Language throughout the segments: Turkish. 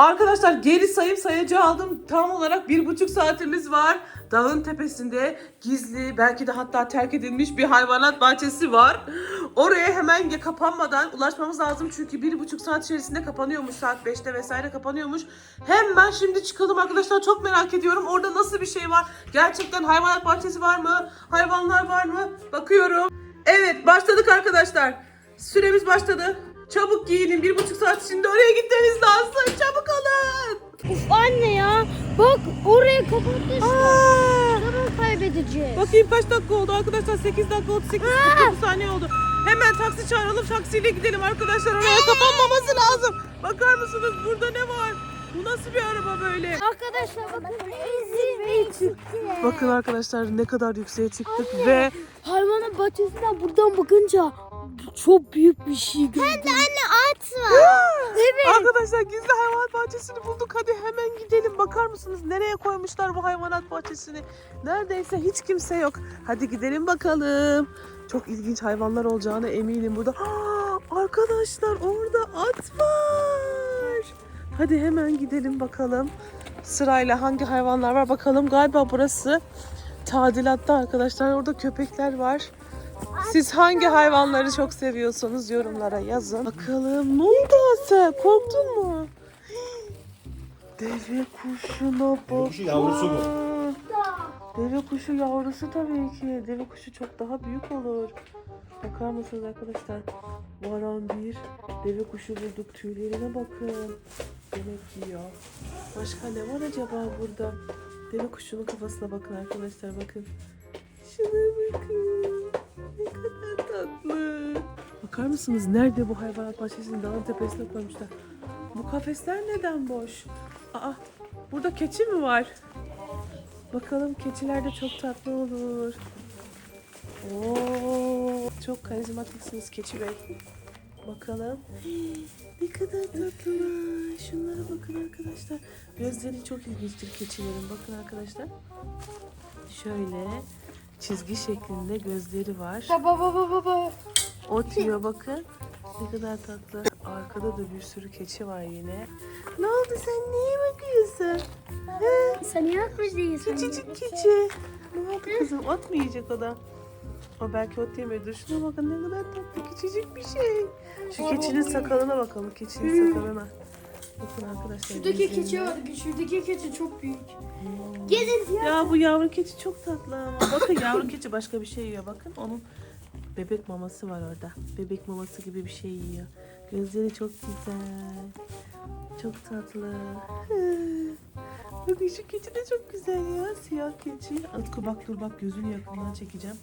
Arkadaşlar geri sayım sayacı aldım. Tam olarak bir buçuk saatimiz var. Dağın tepesinde gizli belki de hatta terk edilmiş bir hayvanat bahçesi var. Oraya hemen kapanmadan ulaşmamız lazım. Çünkü bir buçuk saat içerisinde kapanıyormuş. Saat 5'te vesaire kapanıyormuş. Hemen şimdi çıkalım arkadaşlar. Çok merak ediyorum. Orada nasıl bir şey var? Gerçekten hayvanat bahçesi var mı? Hayvanlar var mı? Bakıyorum. Evet başladık arkadaşlar. Süremiz başladı. Çabuk giyinin. Bir buçuk saat içinde oraya gitmemiz lazım. Çabuk olun. Uf anne ya. Bak oraya kapatmışlar. Aa! Zaman kaybedeceğiz. Bakayım kaç dakika oldu arkadaşlar? 8 dakika oldu. 8 49 saniye oldu. Hemen taksi çağıralım. Taksiyle gidelim arkadaşlar. Oraya kapanmaması lazım. Bakar mısınız? Burada ne var? Bu nasıl bir araba böyle? Arkadaşlar bakın zirveye çıktık. Bakın arkadaşlar ne kadar yükseğe çıktık ve Hayvanat bahçesinden buradan bakınca çok büyük bir şey gördüm. Hem de anne at var. evet. arkadaşlar gizli hayvanat bahçesini bulduk. Hadi hemen gidelim. Bakar mısınız nereye koymuşlar bu hayvanat bahçesini? Neredeyse hiç kimse yok. Hadi gidelim bakalım. Çok ilginç hayvanlar olacağına eminim burada. Aa, arkadaşlar orada at var. Hadi hemen gidelim bakalım. Sırayla hangi hayvanlar var bakalım. Galiba burası tadilatta arkadaşlar. Orada köpekler var. Siz hangi hayvanları çok seviyorsanız yorumlara yazın. Bakalım ne oldu Asel? Korktun mu? Deve kuşuna bak. kuşu yavrusu bu. Deve kuşu yavrusu tabii ki. Deve kuşu çok daha büyük olur. Bakar mısınız arkadaşlar? Varan bir deve kuşu bulduk. Tüylerine bakın. Yemek yiyor. Başka ne var acaba burada? Deve kuşunun kafasına bakın arkadaşlar bakın. Şuna bakın. Ne kadar tatlı. Bakar mısınız? Nerede bu hayvanat bahçesinin dağın tepesine koymuşlar? Bu kafesler neden boş? Aa, burada keçi mi var? Bakalım keçiler de çok tatlı olur. Oo, çok karizmatiksiniz keçi bey. Bakalım. Ne kadar tatlılar. Şunlara bakın arkadaşlar. Gözleri çok ilginçtir keçilerin. Bakın arkadaşlar. Şöyle çizgi şeklinde gözleri var. Baba baba baba. Ot yiyor bakın. Ne kadar tatlı. Arkada da bir sürü keçi var yine. Ne oldu sen neye bakıyorsun? He? Sen yak değilsin. Küçücük keçi. Ne oldu kızım? Ot mu yiyecek o da? O belki ot yemiyordur. Şuna bakın ne kadar tatlı küçücük bir şey. Şu keçinin sakalına bakalım. Keçinin sakalına. Bakın arkadaşlar. Şuradaki keçi var. Şuradaki keçi çok büyük. Gelin ya. Ya bu yavru keçi çok tatlı ama. Bakın yavru keçi başka bir şey yiyor. Bakın onun bebek maması var orada. Bebek maması gibi bir şey yiyor. Gözleri çok güzel. Çok tatlı. Bakın şu keçi de çok güzel ya. Siyah keçi. Utku bak dur bak gözünü yakından çekeceğim.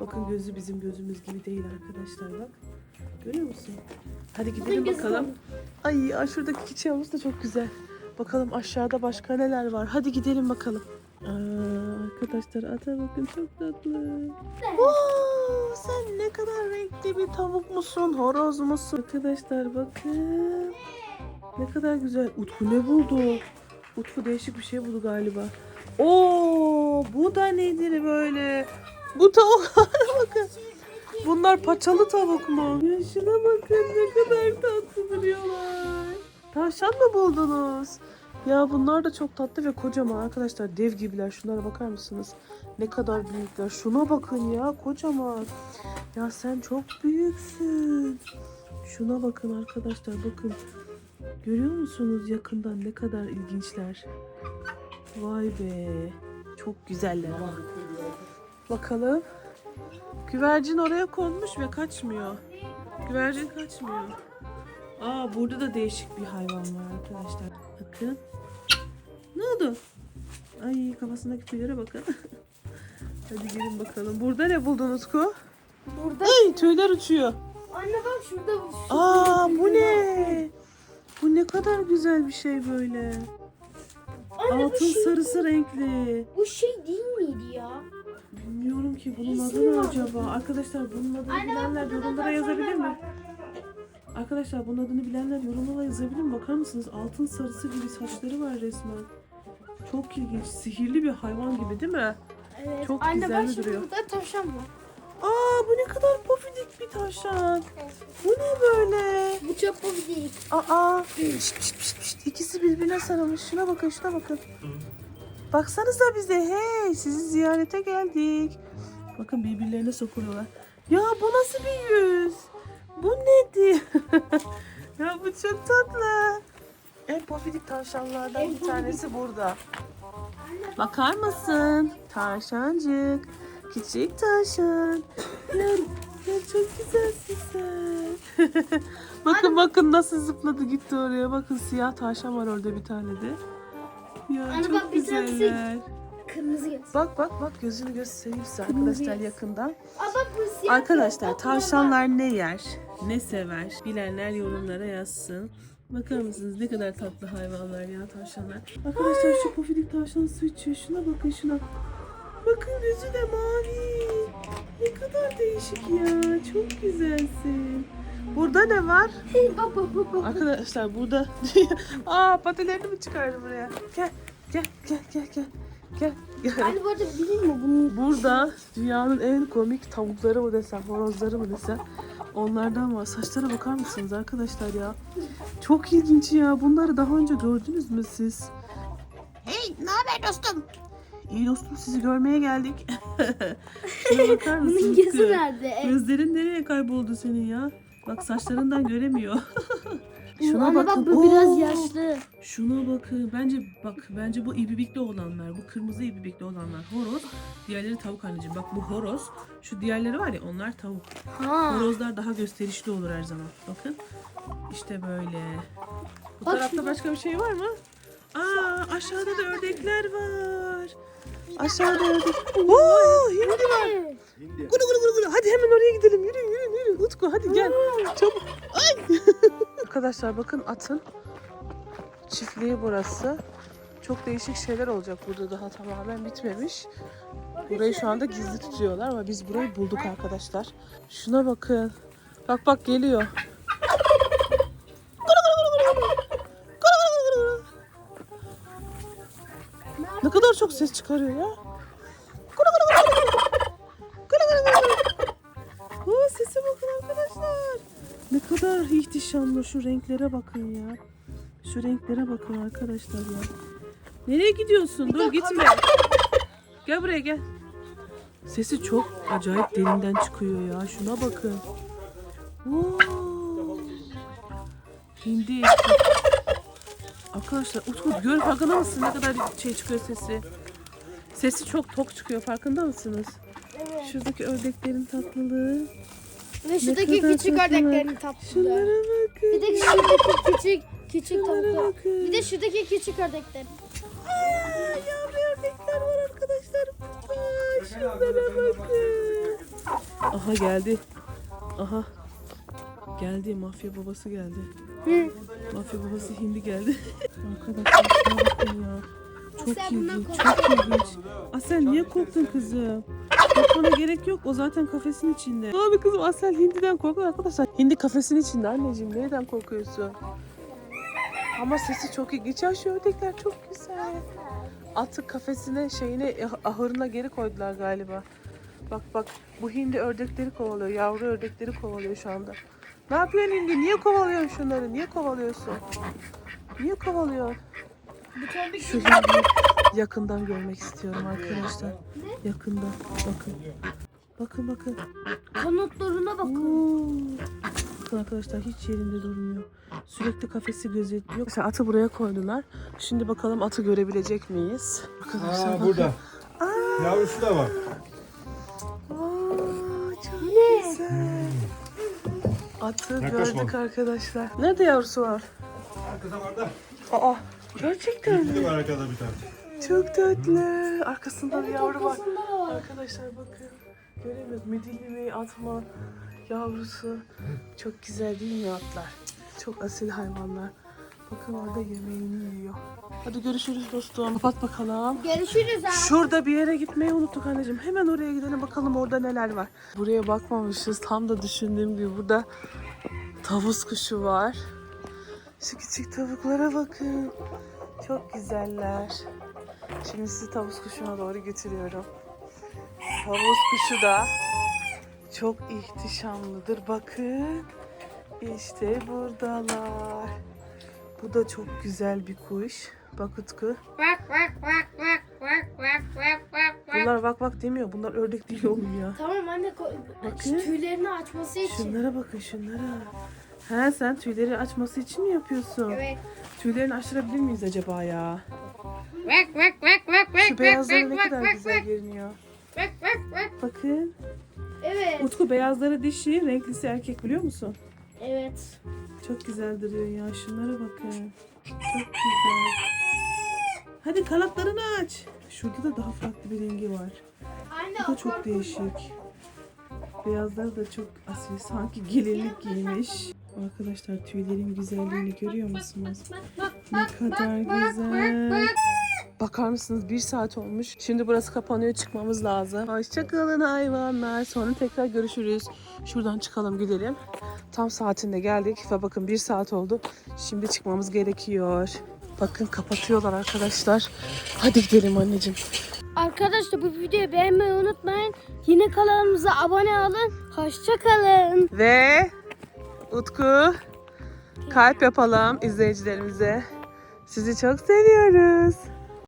Bakın gözü bizim gözümüz gibi değil arkadaşlar bak. Görüyor musun? Hadi gidelim bakalım. Ay ay, şuradaki keçi yavrusu da çok güzel. Bakalım aşağıda başka neler var. Hadi gidelim bakalım. Aa, arkadaşlar ata bakın çok tatlı. Oo, sen ne kadar renkli bir tavuk musun? Horoz musun? Arkadaşlar bakın. Ne kadar güzel. Utku ne buldu? Utku değişik bir şey buldu galiba. Oo, bu da nedir böyle? Bu tavuklara bakın. Bunlar paçalı tavuk mu? Ya şuna bakın ne kadar tatlı duruyorlar. Tavşan mı buldunuz? Ya bunlar da çok tatlı ve kocaman arkadaşlar. Dev gibiler. Şunlara bakar mısınız? Ne kadar büyükler. Şuna bakın ya kocaman. Ya sen çok büyüksün. Şuna bakın arkadaşlar bakın. Görüyor musunuz yakından ne kadar ilginçler. Vay be. Çok güzeller. Bakalım. Güvercin oraya konmuş ve kaçmıyor. Güvercin kaçmıyor. Aa burada da değişik bir hayvan var arkadaşlar. Bakın. Ne oldu? Ay kafasındaki tüylere bakın. Hadi gelin bakalım. Burada ne buldunuz ku? Burada. Ay tüyler uçuyor. Anne bak şurada. Aa bu ne? Bu ne kadar güzel bir şey böyle. Anne bu Altın şey, sarısı renkli. bu şey değil miydi ya? Bilmiyorum ki bunun adı ne acaba? Arkadaşlar bunun adını bilenler yorumlara yazabilir mi? Arkadaşlar bunun adını bilenler yorumlara yazabilir mi? Bakar mısınız? Altın sarısı gibi saçları var resmen. Çok ilginç. Sihirli bir hayvan gibi değil mi? Evet. Çok Anne güzel bak şimdi duruyor. burada tavşan var. Aa bu ne kadar pofidik bir tavşan. Bu ne böyle? Bu bu değil. Aa. Şşt, pişt, pişt, pişt. İkisi birbirine sarılmış. Şuna bakın şuna bakın. Baksanıza bize. Hey sizi ziyarete geldik. Bakın birbirlerine sokuluyorlar. Ya bu nasıl bir yüz? Bu nedir? ya bu çok tatlı. En pofidik tavşanlardan bir tanesi burada. Bakar mısın? Tavşancık. Küçük tavşan. Ya, ya çok güzelsin sen. bakın bakın nasıl zıpladı gitti oraya. Bakın siyah tavşan var orada bir tane de. Ya Anne çok bak, güzeller. Kırmızı göz. Bak bak bak gözünü size Kırmızı arkadaşlar yakından. Aa bak bu siyah. Arkadaşlar tavşanlar ne yer, ne sever? Bilenler yorumlara yazsın. Bakar mısınız ne kadar tatlı hayvanlar ya tavşanlar. Arkadaşlar şu pofidik tavşan su içiyor. Şuna bakın şuna. Bakın gözü de mavi. Ne kadar değişik ya. Çok güzelsin. Burada ne var? Arkadaşlar burada... Aa patilerini mi çıkardı buraya? Gel gel gel gel gel. Gel gel. Anne bu arada bileyim mi bunu? Burada dünyanın en komik tavukları mı desem, horozları mı desem onlardan var. Saçlara bakar mısınız arkadaşlar ya? Çok ilginç ya. Bunları daha önce gördünüz mü siz? Hey, ne haber dostum? İyi dostum sizi görmeye geldik. Şuna bakar mısın? Bunun gözü nerede? Gözlerin nereye kayboldu senin ya? Bak saçlarından göremiyor. Şuna Anne bakın. bak bu biraz Oo! yaşlı. Şuna bakın. Bence bak bence bu ibibikli olanlar. Bu kırmızı ibibikli olanlar horoz. Diğerleri tavuk anneciğim. Bak bu horoz. Şu diğerleri var ya onlar tavuk. Ha. Horozlar daha gösterişli olur her zaman. Bakın. İşte böyle. Bu Bak tarafta şurada. başka bir şey var mı? Aa aşağıda da ördekler var. Aşağıda ördek. Oo hindi var. Gulu gulu gulu gulu. Hadi hemen oraya gidelim. Yürü yürü yürü. Utku hadi gel. Çabuk. Ay. Arkadaşlar bakın atın çiftliği burası. Çok değişik şeyler olacak burada daha tamamen bitmemiş. Burayı şu anda gizli tutuyorlar ama biz burayı bulduk arkadaşlar. Şuna bakın. Bak bak geliyor. Ne kadar çok ses çıkarıyor ya. Aa, sese bakın arkadaşlar. Ne kadar ihtişamlı şu renklere bakın ya. Şu renklere bakın arkadaşlar ya. Nereye gidiyorsun? Dur gitme. Gel buraya gel. Sesi çok acayip derinden çıkıyor ya. Şuna bakın. Oo. Hindi. Arkadaşlar Utku gör farkında mısın ne kadar şey çıkıyor sesi? Sesi çok tok çıkıyor farkında mısınız? Evet. Şuradaki ördeklerin tatlılığı. Ve şuradaki kadar küçük tatlı. ördeklerin. Şunlara bakın. Bir de şuradaki küçük küçük Şunlara tavuklar. bakın. Bir de şuradaki küçük ördekler. Aa, yavru ördekler var arkadaşlar. Aa, şunlara bakın. Aha geldi. Aha. Geldi mafya babası geldi. Hı. Mafya babası hindi geldi. arkadaşlar şuna bakın ya. Çok Asel bundan ilginç, çok ilginç. Asel niye korktun kızım? Korkmana gerek yok. O zaten kafesin içinde. Abi kızım Asel hindiden korktu arkadaşlar. Hindi kafesin içinde anneciğim. Neyden korkuyorsun? Ama sesi çok ilginç. Ya şu ördekler çok güzel. Atı kafesine şeyine ah- ahırına geri koydular galiba. Bak bak bu hindi ördekleri kovalıyor. Yavru ördekleri kovalıyor şu anda. Ne yapıyorsun hindi? Niye kovalıyorsun şunları? Niye kovalıyorsun? Niye kovalıyorsun? Şu hindiyi yakından görmek istiyorum arkadaşlar. Yakından. Bakın. Bakın bakın. Kanatlarına bakın. Oo. Bakın arkadaşlar hiç yerinde durmuyor. Sürekli kafesi gözetliyor. Mesela atı buraya koydular. Şimdi bakalım atı görebilecek miyiz? Arkadaşlar Aa bakın. burada. Aa, Yavrusu da var. aa, çok Ne? güzel. Atı Yaklaşma. gördük arkadaşlar. Nerede yavrusu var? Arkada var da. Aa, gerçekten mi? var arkada bir tane. Çok tatlı. Arkasında bir yavru da var. Arkadaşlar bakın. Göremiyoruz. Midilli bir atma yavrusu. Çok güzel değil mi atlar? Çok asil hayvanlar. Bakın orada yemeğini yiyor. Hadi görüşürüz dostum. Kapat bakalım. Görüşürüz abi. Şurada bir yere gitmeyi unuttuk anneciğim. Hemen oraya gidelim bakalım orada neler var. Buraya bakmamışız. Tam da düşündüğüm gibi burada tavus kuşu var. Şu küçük tavuklara bakın. Çok güzeller. Şimdi sizi tavus kuşuna doğru götürüyorum. Tavus kuşu da çok ihtişamlıdır. Bakın. İşte buradalar. Bu da çok güzel bir kuş. Bak Utku. Bunlar vak vak demiyor. Bunlar ördek değil oğlum ya. Tamam anne Bakın. tüylerini açması için. Şunlara bakın şunlara. He sen tüyleri açması için mi yapıyorsun? Evet. Tüylerini açtırabilir miyiz acaba ya? Şu beyazları ne kadar güzel görünüyor. Bakın. Evet. Utku beyazları dişi, renklisi erkek biliyor musun? Evet. Çok güzel duruyor ya. Şunlara bakın. Çok güzel. Hadi kanatlarını aç. Şurada da daha farklı bir rengi var. Anne Bu da çok değişik. Beyazları da çok asil. Sanki gelinlik giymiş. Arkadaşlar tüylerin güzelliğini görüyor musunuz? Ne kadar güzel. Bakar mısınız? Bir saat olmuş. Şimdi burası kapanıyor. Çıkmamız lazım. Hoşçakalın hayvanlar. Sonra tekrar görüşürüz. Şuradan çıkalım gidelim. Tam saatinde geldik ve bakın bir saat oldu. Şimdi çıkmamız gerekiyor. Bakın kapatıyorlar arkadaşlar. Hadi gidelim anneciğim. Arkadaşlar bu videoyu beğenmeyi unutmayın. Yine kanalımıza abone olun. Hoşça kalın. Ve Utku kalp yapalım izleyicilerimize. Sizi çok seviyoruz.